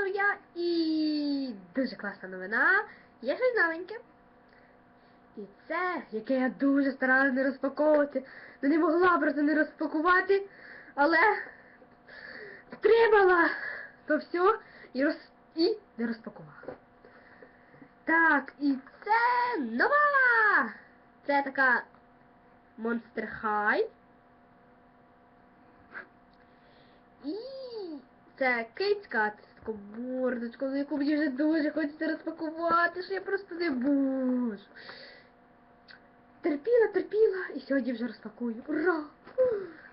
знову я і дуже класна новина. Є щось новеньке. І це, яке я дуже старалася не розпаковувати. Ну не могла просто не розпакувати, але втримала то все і, роз... і не розпакувала. Так, і це нова! Це така Monster High. І це кицька з таку мордочку, яку мені вже дуже хочеться розпакувати, що я просто не можу. Терпіла, терпіла, і сьогодні вже розпакую. Ура!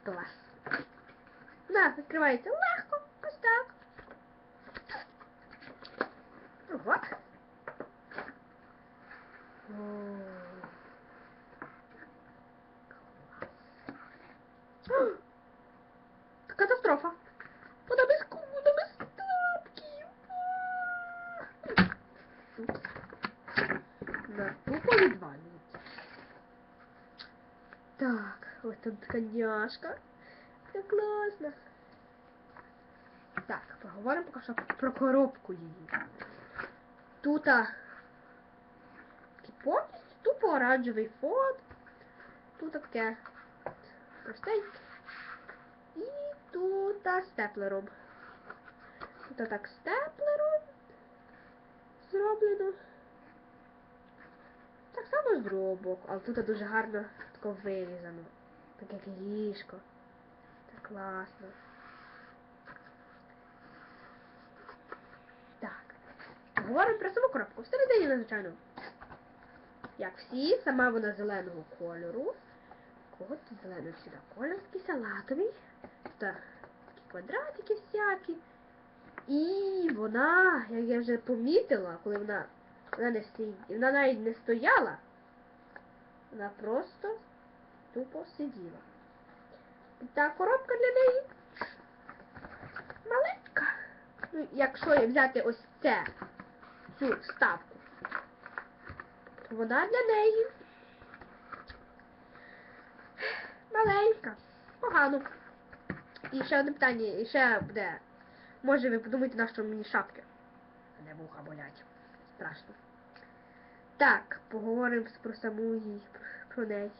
Клас! На, відкривається легко, ось так. Ого. Катастрофа. Вона без ку- вона без тапків. На тупо відвалюється. Так, ось тут коняшка. Це класно. Так, поговоримо поки що про коробку її. Тут а, повністю тупо оранжевий фон. Тут таке простеньке. І тут степлером. Тут так степлером зроблено. Так з але тут дуже гарно тако вирізано. Так як ліжко. Так класно. Так. Говоримо про саму коробку. Всередині, надзвичайно. Як всі, сама вона зеленого кольору. Тут зелений сюди? Колір такий салатовий. Тут такі квадратики всякі. І вона, як я вже помітила, коли вона, вона не вона навіть не стояла, вона просто тупо сиділа. Та коробка для неї маленька. Ну, якщо взяти ось це, цю вставку, то вона для неї маленька. Погано. І ще одне питання, і ще буде. Може ви подумаєте, на що мені шапки? Не вуха болять. Страшно. Так, поговоримо про саму її, про неї.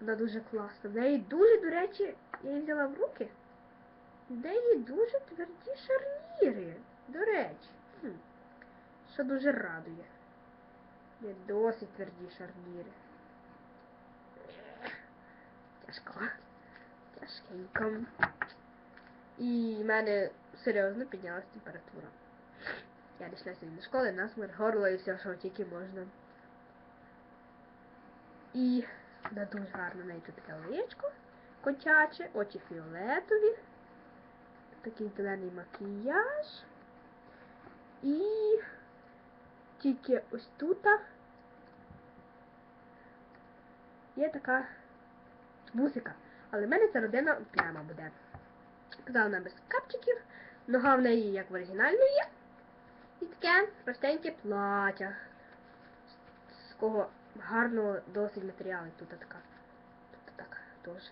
Вона дуже класна. В неї дуже, до речі, я її взяла в руки. В неї дуже тверді шарніри. До речі. Хм. Що дуже радує. Є досить тверді шарніри. Тяжко. Тяжкенько. І в мене серйозно піднялась температура. Я дійшла сьогодні до школи, насмерть, горло і все, що тільки можна. І вона дуже гарно тут таке личко котяче, очі фіолетові, такий зелений макіяж. І тільки ось тут є така музика. Але в мене ця родина прямо буде. Казала вона без капчиків, нога в неї як в оригінальної є. І таке простеньке плаття. З кого гарного досить матеріалу. Тут така. Тут так теж.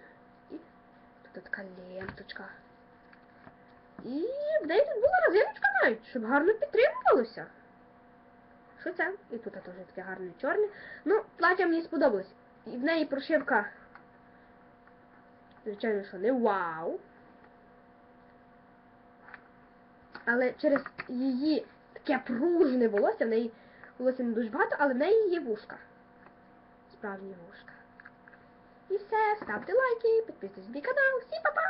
І тут така ленточка. І неї тут була розиночка навіть, щоб гарно підтримувалося. Що це? І тут теж таке гарне чорне. Ну, плаття мені сподобалось. І в неї прошивка. Звичайно, що не вау. Але через її таке пружне волосся, в неї волосся не дуже багато, але в неї є вушка. Справжні вушка. І все, ставте лайки, підписуйтесь на мій канал. Всім па-па!